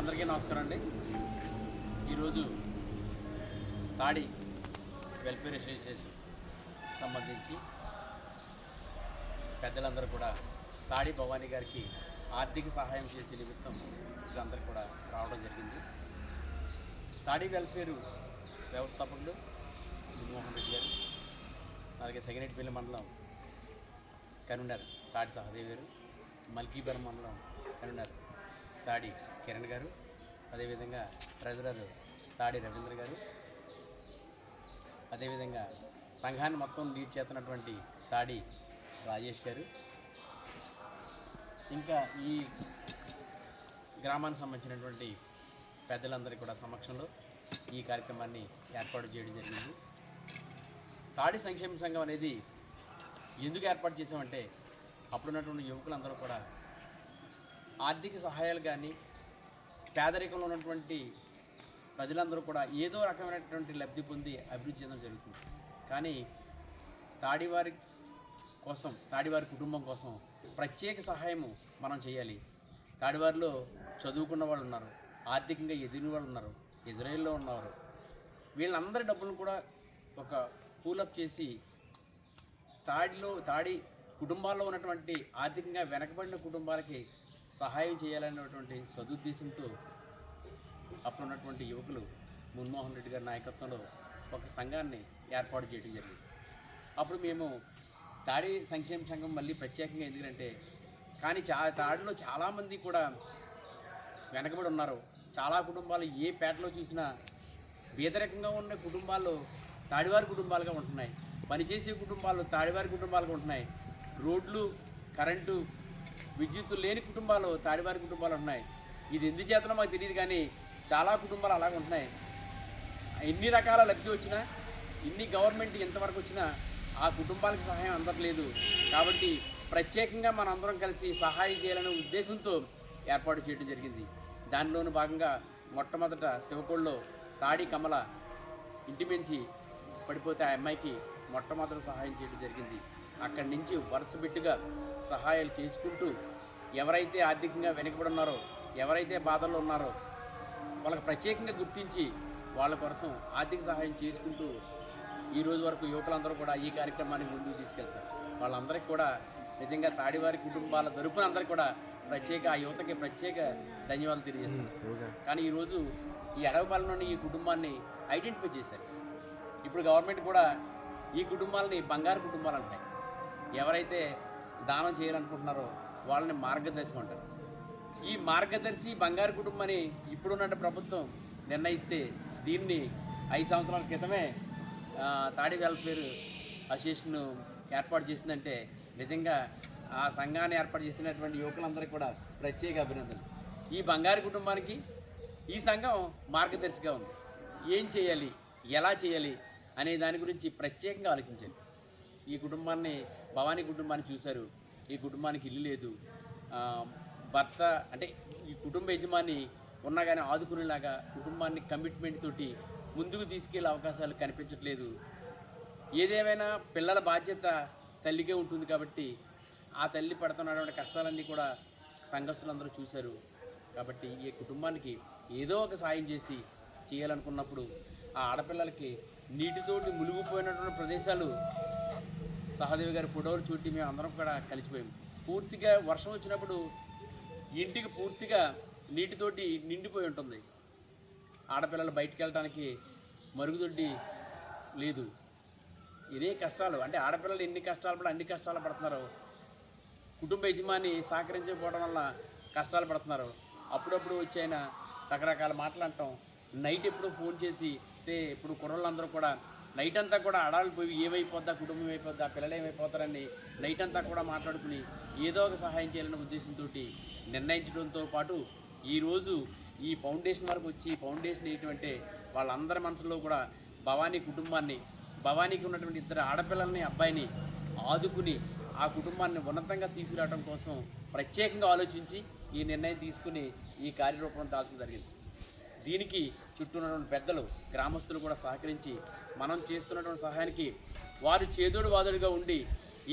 అందరికీ నమస్కారం అండి. ఈరోజు తాడి వెల్ఫేర్ అసోసియేషన్ సంబంధించి పెద్దలందరూ కూడా తాడి భవానీ గారికి ఆర్థిక సహాయం చేసే నిమిత్తం వీళ్ళందరూ కూడా రావడం జరిగింది. తాడి వెల్ఫేరు వ్యవస్థాపకులు మోహన్ రెడ్డి గారు అలాగే సెగనేటిపల్లి మండలం కన్వీనర్ తాడి సహదేవ్ గారు మల్కీబర్ మండలం కన్వీనర్ తాడి కిరణ్ గారు అదేవిధంగా ట్రెజరర్ తాడి రవీంద్ర గారు అదేవిధంగా సంఘాన్ని మొత్తం లీడ్ చేస్తున్నటువంటి తాడి రాజేష్ గారు. ఇంకా ఈ గ్రామానికి సంబంధించినటువంటి పెద్దలందరి కూడా సమక్షంలో ఈ కార్యక్రమాన్ని ఏర్పాటు చేయడం జరిగింది. తాడి సంక్షేమ సంఘం అనేది ఎందుకు ఏర్పాటు చేసామంటే అప్పుడున్నటువంటి యువకులందరూ కూడా ఆర్థిక సహాయాలు కానీ పేదరికంలో ఉన్నటువంటి ప్రజలందరూ కూడా ఏదో రకమైనటువంటి లబ్ధి పొంది అభివృద్ధి చెందడం జరుగుతుంది. కానీ తాడివారి కోసం తాడివారి కుటుంబం కోసం ప్రత్యేక సహాయము మనం చేయాలి. తాడివారిలో చదువుకున్న వాళ్ళు ఉన్నారు ఆర్థికంగా ఎదిగిన వాళ్ళు ఉన్నారు ఇజ్రాయెల్లో ఉన్నవారు. వీళ్ళందరి డబ్బులను కూడా ఒక పూలప్ చేసి తాడిలో తాడి కుటుంబాల్లో ఉన్నటువంటి ఆర్థికంగా వెనకబడిన కుటుంబాలకి సహాయం చేయాలనేటువంటి సదుద్దేశంతో అప్పుడు ఉన్నటువంటి యువకులు మన్మోహన్ రెడ్డి గారి నాయకత్వంలో ఒక సంఘాన్ని ఏర్పాటు చేయడం జరిగింది. అప్పుడు మేము తాడి సంక్షేమ సంఘం మళ్ళీ ప్రత్యేకంగా ఎందుకంటే కానీ చా తాడిలో చాలామంది కూడా వెనకబడి ఉన్నారు. చాలా కుటుంబాలు ఏ పేటలో చూసినా బీదరికంగా ఉన్న కుటుంబాలు తాడివారి కుటుంబాలుగా ఉంటున్నాయి. పనిచేసే కుటుంబాలు తాడివారి కుటుంబాలుగా ఉంటున్నాయి. రోడ్లు కరెంటు విద్యుత్తు లేని కుటుంబాలు తాడివారి కుటుంబాలు ఉన్నాయి. ఇది ఎందు చేతనో మాకు తెలియదు కానీ చాలా కుటుంబాలు అలాగ ఉంటున్నాయి. ఎన్ని రకాల లబ్ధి వచ్చినా ఇన్ని గవర్నమెంట్ ఎంతవరకు వచ్చినా ఆ కుటుంబాలకు సహాయం అందట్లేదు. కాబట్టి ప్రత్యేకంగా మనందరం కలిసి సహాయం చేయాలనే ఉద్దేశంతో ఏర్పాటు చేయడం జరిగింది. దానిలోని భాగంగా మొట్టమొదట శివకోళ్ళలో తాడి కమల ఇంటి మించి పడిపోతే ఆ అమ్మాయికి మొట్టమొదట సహాయం చేయడం జరిగింది. అక్కడి నుంచి వరుస బిట్టుగా సహాయాలు చేసుకుంటూ ఎవరైతే ఆర్థికంగా వెనుకబడి ఉన్నారో ఎవరైతే బాధల్లో ఉన్నారో వాళ్ళకి ప్రత్యేకంగా గుర్తించి వాళ్ళ కోసం ఆర్థిక సహాయం చేసుకుంటూ ఈ రోజు వరకు యువకులందరూ కూడా ఈ కార్యక్రమాన్ని ముందుకు తీసుకెళ్తారు. వాళ్ళందరికీ కూడా నిజంగా తాడివారి కుటుంబాల తరపున అందరికీ కూడా ప్రత్యేక ఆ యువతకి ప్రత్యేక ధన్యవాదాలు తెలియజేస్తున్నారు కానీ ఈరోజు ఈ అడవిపాలెంలోని ఈ కుటుంబాన్ని ఐడెంటిఫై చేశారు. ఇప్పుడు గవర్నమెంట్ కూడా ఈ కుటుంబాలని బంగారు కుటుంబాలు అంటాయి ఎవరైతే దానం చేయాలనుకుంటున్నారో వాళ్ళని మార్గదర్శకం అంటారు ఈ మార్గదర్శి బంగారు కుటుంబాన్ని ఇప్పుడున్న ప్రభుత్వం నిర్ణయిస్తే దీన్ని ఐదు సంవత్సరాల క్రితమే తాడి వెల్ఫేర్ అసోసియేషన్ ఏర్పాటు చేసిందంటే నిజంగా ఆ సంఘాన్ని ఏర్పాటు చేసినటువంటి యువకులందరికీ కూడా ప్రత్యేక అభినందనలు. ఈ బంగారు కుటుంబానికి ఈ సంఘం మార్గదర్శిగా ఉంది. ఏం చేయాలి? ఎలా చేయాలి? అనే దాని గురించి ప్రత్యేకంగా ఆలోచించాలి ఈ కుటుంబాన్ని భవానీ కుటుంబాన్ని చూశారు. ఈ కుటుంబానికి ఇల్లు లేదు. భర్త అంటే ఈ కుటుంబ యజమాని ఉన్నా కానీ ఆదుకునేలాగా కుటుంబాన్ని కమిట్మెంట్ తోటి ముందుకు తీసుకెళ్ళే అవకాశాలు కనిపించట్లేదు. ఏదేమైనా పిల్లల బాధ్యత తల్లికే ఉంటుంది కాబట్టి ఆ తల్లి పడుతున్నటువంటి కష్టాలన్నీ కూడా సంఘస్థులందరూ చూశారు. కాబట్టి ఈ కుటుంబానికి ఏదో ఒక సాయం చేసి చేయాలనుకున్నప్పుడు ఆ ఆడపిల్లలకి నీటితోటి మునిగిపోయినటువంటి ప్రదేశాలు సహదేవి గారి ఫోటోలు చూట్టి మేము అందరం కూడా కలిసిపోయాము పూర్తిగా వర్షం వచ్చినప్పుడు ఇంటికి పూర్తిగా నీటితోటి నిండిపోయి ఉంటుంది. ఆడపిల్లలు బయటికి వెళ్ళడానికి మరుగుదొడ్డి లేదు. ఇదే కష్టాలు. అంటే ఆడపిల్లలు ఎన్ని కష్టాలు పడి అన్ని కష్టాలు పడుతున్నారు కుటుంబ యజమాని సహకరించకపోవడం వల్ల కష్టాలు పడుతున్నారు. అప్పుడప్పుడు వచ్చి ఆయన రకరకాల మాటలు అంటాం. నైట్ ఎప్పుడు ఫోన్ చేసి అయితే ఇప్పుడు కుర్రలందరూ కూడా నైట్ అంతా కూడా అడాలు పోయి ఏమైపోద్దా కుటుంబం అయిపోద్దా పిల్లలు ఏమైపోతారని నైట్ అంతా కూడా మాట్లాడుకుని ఏదో ఒక సహాయం చేయాలనే ఉద్దేశంతో నిర్ణయించడంతో పాటు ఈరోజు ఈ ఫౌండేషన్ వరకు వచ్చి ఈ ఫౌండేషన్ ఏంటంటే వాళ్ళందరి మనసులో కూడా భవానీ కుటుంబాన్ని భవానీకి ఉన్నటువంటి ఇద్దరు ఆడపిల్లల్ని అబ్బాయిని ఆదుకుని ఆ కుటుంబాన్ని ఉన్నతంగా తీసుకురావడం కోసం ప్రత్యేకంగా ఆలోచించి ఈ నిర్ణయం తీసుకుని ఈ కార్యరూపం దాల్చడం జరిగింది. దీనికి చుట్టూ ఉన్నటువంటి పెద్దలు గ్రామస్తులు కూడా సహకరించి మనం చేస్తున్నటువంటి సహాయానికి వారు చేదోడు వాదుడుగా ఉండి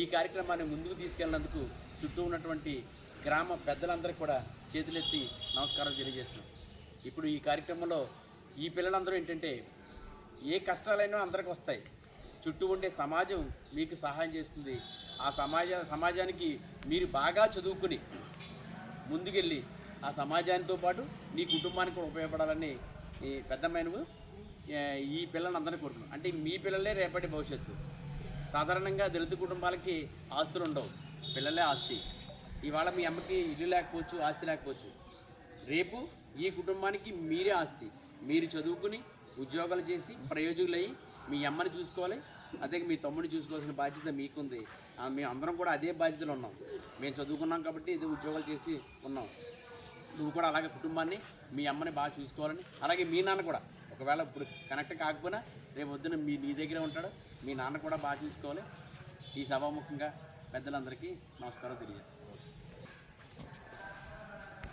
ఈ కార్యక్రమాన్ని ముందుకు తీసుకెళ్ళినందుకు చుట్టూ ఉన్నటువంటి గ్రామ పెద్దలందరికీ కూడా చేతులెత్తి నమస్కారం తెలియజేస్తున్నాం. ఇప్పుడు ఈ కార్యక్రమంలో ఈ పిల్లలందరూ ఏంటంటే ఏ కష్టాలైనా అందరికి వస్తాయి. చుట్టూ ఉండే సమాజం మీకు సహాయం చేస్తుంది. ఆ సమాజ సమాజానికి మీరు బాగా చదువుకుని ముందుకెళ్ళి ఆ సమాజానితో పాటు నీ కుటుంబానికి కూడా ఉపయోగపడాలని ఈ పెద్దమ్మాయి ఈ పిల్లల్ని అందరినీ కోరుకున్నాం అంటే మీ పిల్లలే రేపటి భవిష్యత్తు. సాధారణంగా దళిత కుటుంబాలకి ఆస్తులు ఉండవు. పిల్లలే ఆస్తి. ఇవాళ మీ అమ్మకి ఇల్లు లేకపోవచ్చు ఆస్తి లేకపోవచ్చు. రేపు ఈ కుటుంబానికి మీరే ఆస్తి. మీరు చదువుకుని ఉద్యోగాలు చేసి ప్రయోజకులయ్యి మీ అమ్మని చూసుకోవాలి. అదే మీ తమ్ముడిని చూసుకోవాల్సిన బాధ్యత మీకుంది. మేము అందరం కూడా అదే బాధ్యతలు ఉన్నాం. మేము చదువుకున్నాం కాబట్టి ఇది ఉద్యోగాలు చేసి ఉన్నాం. నువ్వు కూడా అలాగే కుటుంబాన్ని మీ అమ్మని బాగా చూసుకోవాలని అలాగే మీ నాన్న కూడా. ఒకవేళ ఇప్పుడు కనెక్ట్ కాకపోయినా రేపు వద్దున మీ నీ దగ్గరే ఉంటాడు మీ నాన్న కూడా బాగా చూసుకోవాలి. ఈ సభాముఖంగా పెద్దలందరికీ నమస్కారం తెలియజేస్తాను.